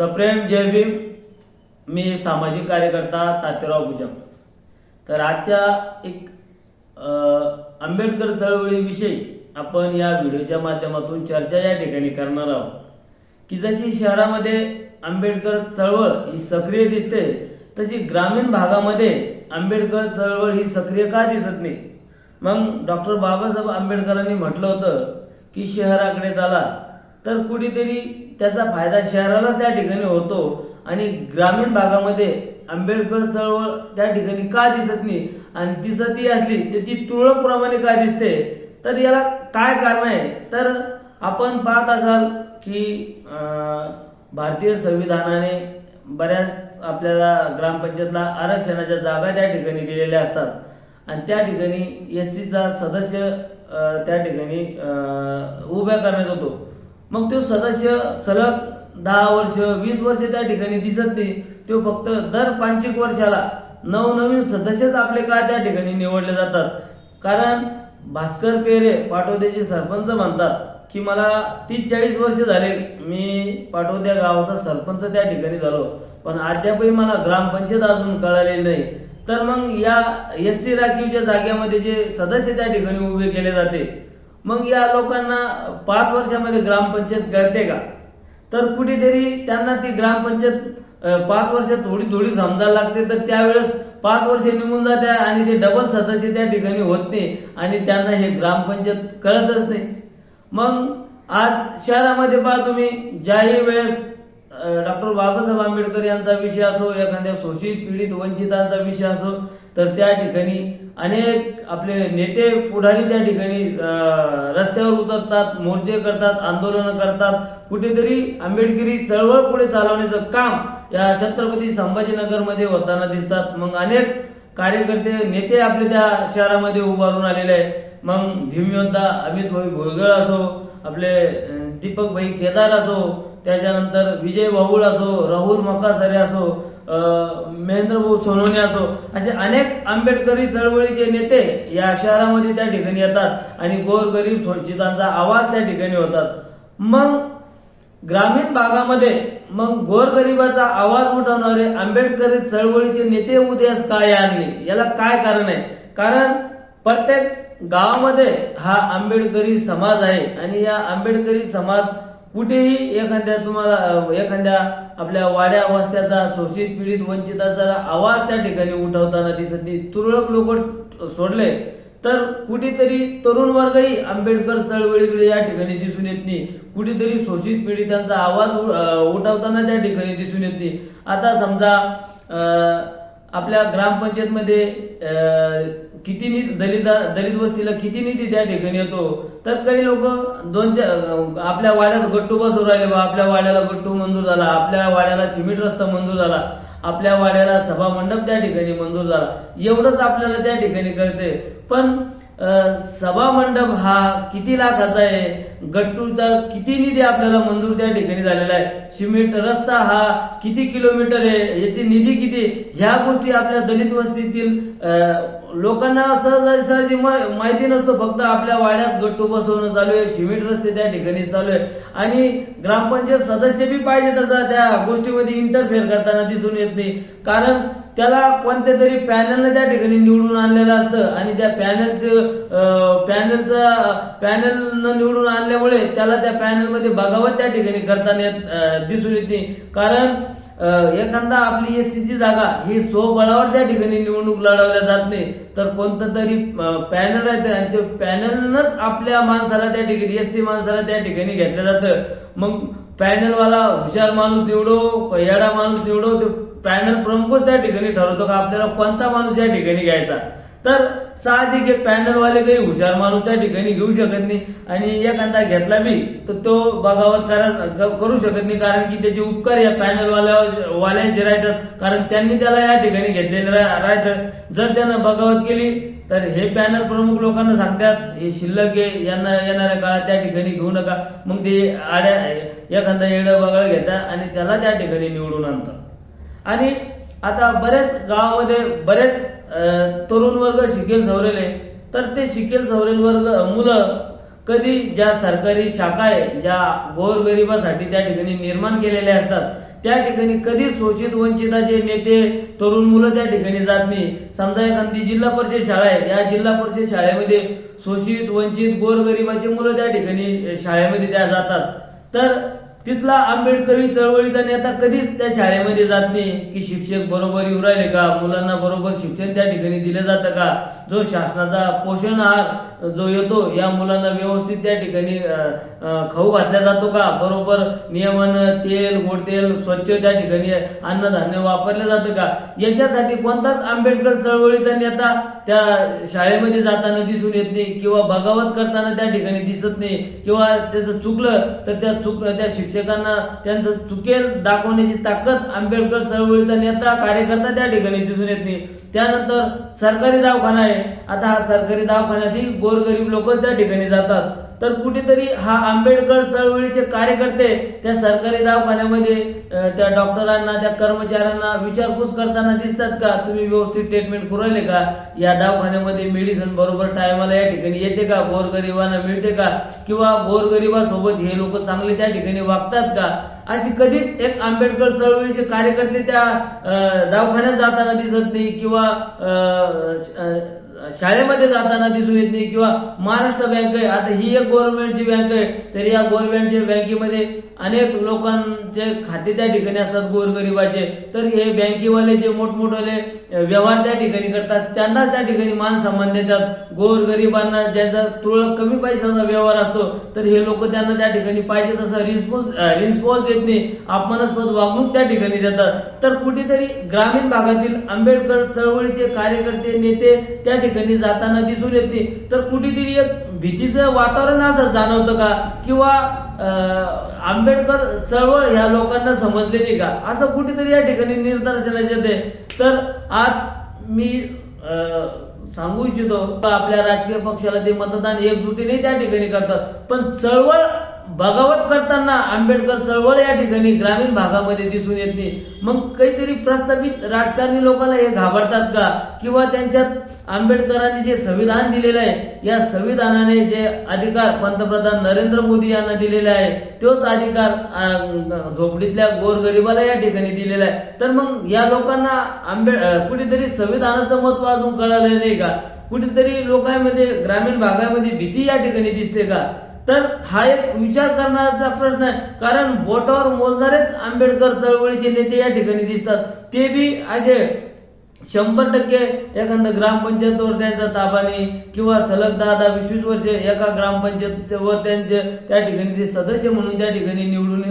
सप्रेम जय भीम. मी सामाजिक कार्यकर्ता तात्याराव भुजम तर आजच्या एक आंबेडकर चळवळीविषयी आपण या व्हिडिओच्या माध्यमातून चर्चा या ठिकाणी करणार आहोत. की जशी शहरामध्ये आंबेडकर चळवळ ही सक्रिय दिसते तशी ग्रामीण भागामध्ये आंबेडकर चळवळ ही सक्रिय का दिसत नाही? मग डॉक्टर बाबासाहेब आंबेडकरांनी म्हटलं होतं की शहराकडे चला तर कुठेतरी त्याचा फायदा शहरालाच त्या ठिकाणी होतो आणि ग्रामीण भागामध्ये आंबेडकर चळवळ त्या ठिकाणी का दिसत नाही? आणि दिसतही असली तर ती तुरळक प्रमाणे का दिसते? तर याला काय कारण आहे? तर आपण पाहत असाल की भारतीय संविधानाने बऱ्याच आपल्याला ग्रामपंचायतला आरक्षणाच्या जागा त्या ठिकाणी दिलेल्या असतात. आणि त्या ठिकाणी एस सीचा सदस्य त्या ठिकाणी उभ्या करण्यात होतो. मग तो सदस्य सलग दहा वर्ष वीस वर्ष त्या ठिकाणी दिसत नाही. तो फक्त दर पांचिक वर्षाला नवनवीन सदस्यच आपले का त्या ठिकाणी निवडले जातात? कारण भास्कर पेरे पाटोद्याचे सरपंच म्हणतात की मला तीस चाळीस वर्ष झाले मी पाटोद्या गावाचा सरपंच त्या ठिकाणी झालो. पण अद्यापही मला ग्रामपंचायत अजून कळालेली नाही. तर मग या एस सी राखीवच्या जागेमध्ये जे सदस्य त्या ठिकाणी उभे केले जाते मग या लोकांना पाच वर्षामध्ये ग्रामपंचायत कळते का? तर कुठेतरी त्यांना ती ग्रामपंचायत पाच वर्ष थोडी थोडी समजायला लागते. तर त्यावेळेस पाच वर्ष निघून जाते आणि ते डबल सदस्य त्या ठिकाणी होत नाही आणि त्यांना हे ग्रामपंचायत कळतच नाही. मग आज शहरामध्ये पहा तुम्ही ज्याही वेळेस डॉक्टर बाबासाहेब आंबेडकर यांचा विषय असो एखाद्या शोषित पीडित वंचितांचा विषय असो तर त्या ठिकाणी अनेक आपले नेते पुढारी त्या ठिकाणी रस्त्यावर उतरतात मोर्चे करतात आंदोलन करतात. कुठेतरी आंबेडकरी चळवळ पुढे चालवण्याचं काम या छत्रपती संभाजीनगरमध्ये होताना दिसतात. मग अनेक कार्यकर्ते नेते आपले त्या शहरामध्ये उभारून आलेले आहे मग भीमयोद्धा अमित भाई भोयगळ असो आपले दीपक भाई केदार असो त्याच्यानंतर विजय बाहुळ असो राहुल मकासरे असो महेंद्र भाऊ सोनवणे असो असे अनेक आंबेडकरी चळवळीचे नेते या शहरामध्ये त्या ठिकाणी येतात आणि गोरगरीब वंचितांचा आवाज त्या ठिकाणी होतात. मग ग्रामीण भागामध्ये मग गोरगरिबाचा आवाज उठवणारे आंबेडकरी चळवळीचे नेते उदयास काय आणले? याला काय कारण आहे? कारण प्रत्येक गावामध्ये हा आंबेडकरी समाज आहे आणि या आंबेडकरी समाज कुठेही एखाद्या तुम्हाला एखाद्या आपल्या वाड्या वस्त्याचा शोषित पीडित वंचिताचा आवाज त्या ठिकाणी उठवताना दिसत नाही. तुरळक लोक सोडले तर कुठेतरी तरुण वर्गही आंबेडकर चळवळीकडे या ठिकाणी दिसून येत नाही. कुठेतरी शोषित पीडितांचा आवाज उ- उठवताना त्या ठिकाणी दिसून येत नाही. आता समजा आपल्या ग्रामपंचायतमध्ये किती निधी दलित दलित वस्तीला किती निधी त्या ठिकाणी येतो? तर काही लोक दोन चार आपल्या वाड्यात गट्टू बसू राहिले बा आपल्या वाड्याला गट्टू मंजूर झाला आपल्या वाड्याला सिमेंट रस्ता मंजूर झाला आपल्या वाड्याला सभा मंडप त्या ठिकाणी मंजूर झाला. एवढंच आपल्याला त्या ठिकाणी कळते पण सभा मंडप हा किती लाखाचा आहे? गट्टूचा किती निधी आपल्याला मंजूर त्या ठिकाणी झालेला आहे? सिमेंट रस्ता हा किती किलोमीटर आहे? याची निधी किती? ह्या गोष्टी आपल्या दलित वस्तीतील लोकांना सहजासहजी मा- माहिती नसतो. फक्त आपल्या वाड्यात गट्टू बसवणं चालू आहे सिमेंट रस्ते त्या ठिकाणी चालू आहे. आणि ग्रामपंचायत सदस्य बी पाहिजे तसा त्या गोष्टीमध्ये इंटरफेअर करताना दिसून येत नाही. कारण त्याला कोणत्या तरी पॅनलनं त्या ठिकाणी निवडून आणलेलं असतं. आणि त्या पॅनलचं पॅनलचा पॅनलनं निवडून आणल्यामुळे त्याला त्या पॅनलमध्ये बघावत त्या ठिकाणी करताना दिसून येते. कारण एखादा आपली एस ची जागा ही स्वबळावर त्या ठिकाणी निवडणूक लढवल्या जात नाही. तर कोणतं तरी पॅनल आहे आणि ते पॅनलनच आपल्या माणसाला त्या ठिकाणी एस सी माणसाला त्या ठिकाणी घेतलं जातं. मग पॅनलवाला हुशार माणूस निवडो येडा माणूस निवडो तो पॅनल प्रमुखच त्या ठिकाणी ठरवतो का आपल्याला कोणता माणूस या ठिकाणी घ्यायचा. तर साहजिक एक पॅनलवाले काही हुशार माणूस त्या ठिकाणी घेऊ शकत नाही. आणि एखादा घेतला बी तर तो बगावत करू शकत नाही. कारण की त्याचे उपकार या पॅनलवाल्या वाल्यांचे राहतात कारण त्यांनी त्याला या ठिकाणी घेतलेले रा- राहतात. जर त्यानं बगावत केली तर हे पॅनल प्रमुख लोकांना सांगतात हे शिल्लक आहे यांना येणाऱ्या काळात त्या ठिकाणी घेऊ नका. मग ते आड्या एखादा येडं बगळ घेतात आणि त्याला त्या ठिकाणी निवडून आणतात. आणि आता बरेच गावामध्ये बरेच तरुण वर्ग शिकेल सवरेले तर ते शिकेल सवरेल वर्ग मुलं कधी ज्या सरकारी शाखा आहे ज्या गोरगरिबासाठी त्या ठिकाणी निर्माण केलेल्या असतात त्या ठिकाणी कधी शोषित वंचिताचे नेते तरुण मुलं त्या ठिकाणी जात नाही. समजा एखादी जिल्हा परिषद शाळा आहे या जिल्हा परिषद शाळेमध्ये शोषित वंचित गोरगरिबाची मुलं त्या ठिकाणी शाळेमध्ये त्या जातात. तर तिथला आंबेडकरी चळवळीचा नेता कधीच त्या शाळेमध्ये जात नाही. की शिक्षक बरोबर येऊ राहिले का? मुलांना बरोबर शिक्षण त्या ठिकाणी दिलं जातं का? जो शासनाचा पोषण आहार जो येतो या मुलांना व्यवस्थित त्या ठिकाणी खाऊ घातला जातो का? बरोबर नियमानं तेल गोड तेल स्वच्छ त्या ठिकाणी अन्नधान्य वापरलं जातं का? याच्यासाठी कोणताच आंबेडकर चळवळीचा नेता त्या शाळेमध्ये जाताना दिसून येत नाही किंवा बगावत करताना त्या ठिकाणी दिसत नाही किंवा त्याचं चुकलं तर त्या चुक त्या शिक्षकांना त्यांचं चुकेल दाखवण्याची ताकद आंबेडकर चळवळीचा नेता कार्यकर्ता त्या ठिकाणी दिसून येत नाही. त्यानंतर सरकारी दवाखाना आहे. आता हा सरकारी दवाखान्यातही गोरगरीब लोक त्या ठिकाणी जातात. तर कुठेतरी हा आंबेडकर चळवळीचे कार्यकर्ते त्या सरकारी दवाखान्यामध्ये त्या डॉक्टरांना त्या कर्मचाऱ्यांना विचारपूस करताना दिसतात का? तुम्ही व्यवस्थित ट्रीटमेंट करू राहिले का? या दवाखान्यामध्ये मेडिसिन बरोबर टायमाला या ठिकाणी येते का? गोरगरिबांना मिळते का? किंवा गोरगरिबासोबत हे लोक चांगले त्या ठिकाणी वागतात का? अशी कधीच एक आंबेडकर चळवळीचे कार्यकर्ते त्या दवाखान्यात जाताना दिसत नाही किंवा शाळेमध्ये जाताना दिसून येत नाही किंवा महाराष्ट्र बँक आहे आता ही एक गव्हर्नमेंटची बँक आहे तर या गव्हर्नमेंटच्या बँकेमध्ये अनेक लोकांचे खाते त्या ठिकाणी असतात गोरगरिबाचे. तर हे बँकेवाले जे मोठमोठे व्यवहार त्या ठिकाणी करतात त्यांनाच त्या ठिकाणी मान सन्मान देतात. गोरगरिबांना ज्याचा तुरळक कमी पैशाचा व्यवहार असतो तर हे लोक त्यांना त्या ठिकाणी पाहिजे तसा रिस्पॉन्स रिस्पॉन्स देत नाही अपमानास्पद वागणूक त्या ठिकाणी देतात. तर कुठेतरी ग्रामीण भागातील आंबेडकर चळवळीचे कार्यकर्ते नेते त्या ठिकाणी जाताना दिसून येत नाही. तर कुठेतरी एक भीतीचं वातावरण असं जाणवतं का? किंवा अं, आंबेडकर चळवळ ह्या लोकांना समजले नाही का? असं कुठेतरी या ठिकाणी निदर्शनास येते. तर आज मी अं, सांगू इच्छितो का आपल्या राजकीय पक्षाला ते मतदान एकजुटीने त्या ठिकाणी करतात. पण चळवळ बगावत करताना आंबेडकर चळवळ या ठिकाणी ग्रामीण भागामध्ये दिसून येत नाही. मग काहीतरी प्रस्थापित राजकारणी लोकांना हे घाबरतात का? किंवा त्यांच्यात आंबेडकरांनी जे संविधान दिलेलं आहे या संविधानाने जे अधिकार पंतप्रधान नरेंद्र मोदी यांना दिलेले आहे तोच अधिकार झोपडीतल्या गोरगरिबाला या ठिकाणी दिलेला आहे. तर मग या लोकांना आंबे कुठेतरी संविधानाचं महत्त्व अजून कळालं नाही का? कुठेतरी लोकांमध्ये ग्रामीण भागामध्ये भीती या ठिकाणी दिसते का? तर हा एक विचार करण्याचा प्रश्न आहे. कारण बोटावर मोजणारेच आंबेडकर चळवळीचे नेते या ठिकाणी दिसतात. ते बी असे शंभर टक्के एखादं ग्रामपंचायतवर त्यांचा ताबा नाही किंवा सलग दहा दहा वीस वीस वर्ष एका ग्रामपंचायतवर त्यांचे त्या ठिकाणी ते सदस्य म्हणून त्या ठिकाणी निवडून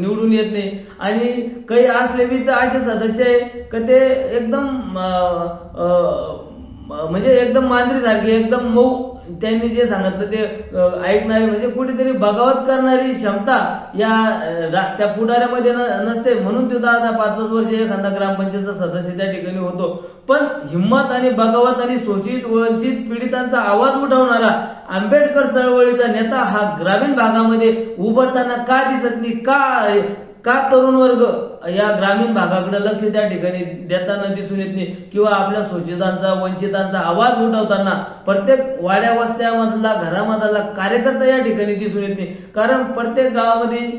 निवडून येत नाही. आणि काही असले बी तर असे सदस्य आहे का ते एकदम म्हणजे एकदम मांजरीसारखी एकदम मऊ. त्यांनी जे सांगितलं ते अं, ऐकणारे म्हणजे कुठेतरी बगावत करणारी क्षमता या रा- त्या पुढाऱ्यामध्ये न- नसते. म्हणून तो आता पाच पाच वर्ष एखादा ग्रामपंचायतचा सदस्य त्या ठिकाणी होतो. पण हिंमत आणि बगावत आणि शोषित वंचित पीडितांचा आवाज उठवणारा आंबेडकर चळवळीचा नेता हा ग्रामीण भागामध्ये उभरताना का दिसत नाही? का का तरुण वर्ग? या ग्रामीण भागाकडे लक्ष त्या ठिकाणी देताना दिसून येत नाही. किंवा आपल्या शोषितांचा वंचितांचा आवाज उठवताना प्रत्येक वाड्या वस्त्यामधला घरामधला कार्यकर्ता या ठिकाणी दिसून येत नाही. कारण प्रत्येक गावामध्ये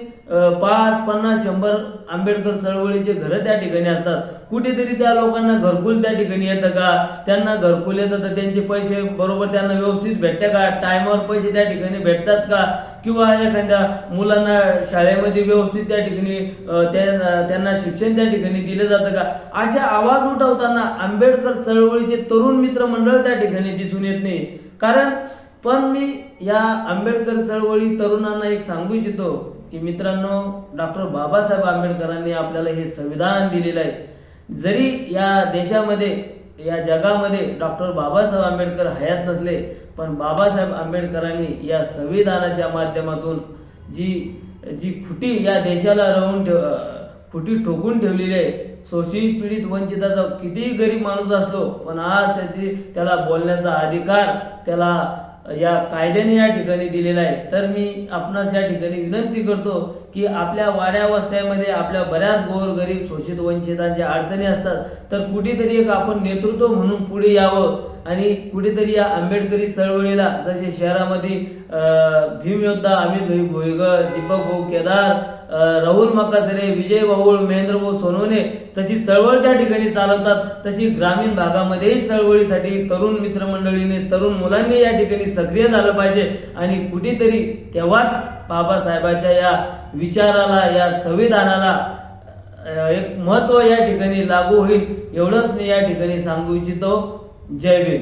पाच पन्नास शंभर आंबेडकर चळवळीचे घरं त्या ठिकाणी असतात. कुठेतरी त्या लोकांना घरकुल त्या ठिकाणी येतं का? त्यांना घरकुल येतं तर त्यांचे पैसे बरोबर त्यांना व्यवस्थित भेटते का? टायमावर पैसे त्या ठिकाणी भेटतात का? किंवा एखाद्या मुलांना शाळेमध्ये व्यवस्थित त्या ठिकाणी त्या- त्यांना शिक्षण त्या ठिकाणी दिलं जातं का? अशा आवाज उठवताना आंबेडकर चळवळीचे तरुण मित्र मंडळ त्या ठिकाणी दिसून येत नाही. कारण पण मी या आंबेडकर चळवळी तरुणांना एक सांगू इच्छितो की मित्रांनो डॉक्टर बाबासाहेब आंबेडकरांनी आपल्याला हे संविधान दिलेलं आहे. जरी या देशामध्ये या जगामध्ये डॉक्टर बाबासाहेब आंबेडकर हयात नसले पण बाबासाहेब आंबेडकरांनी या संविधानाच्या माध्यमातून जी जी खुटी या देशाला राहून ठेव खुटी ठोकून ठेवलेली आहे शोषित पीडित वंचिताचा कितीही गरीब माणूस असलो पण आज त्याची त्याला बोलण्याचा अधिकार त्याला या कायद्याने या ठिकाणी दिलेला आहे. तर मी आपणास या ठिकाणी विनंती करतो की आपल्या वाड्या वस्त्यामध्ये आपल्या बऱ्याच गोर गरीब शोषित वंचितांच्या अडचणी असतात तर कुठेतरी एक आपण नेतृत्व म्हणून पुढे यावं आणि कुठेतरी या आंबेडकरी चळवळीला जसे शहरामध्ये भीमयोद्धा अमित भाई भोईगर दीपक भाऊ केदार राहुल मकासरे विजय बाहुळ महेंद्र भाऊ सोनवणे तशी चळवळ त्या ठिकाणी चालवतात. तशी ग्रामीण भागामध्येही चळवळीसाठी तरुण मित्रमंडळीने तरुण मुलांनी या ठिकाणी सक्रिय झालं पाहिजे. आणि कुठेतरी तेव्हाच बाबासाहेबांच्या या विचाराला या संविधानाला एक महत्त्व या ठिकाणी लागू होईल एवढंच मी या ठिकाणी सांगू इच्छितो. जय भीम.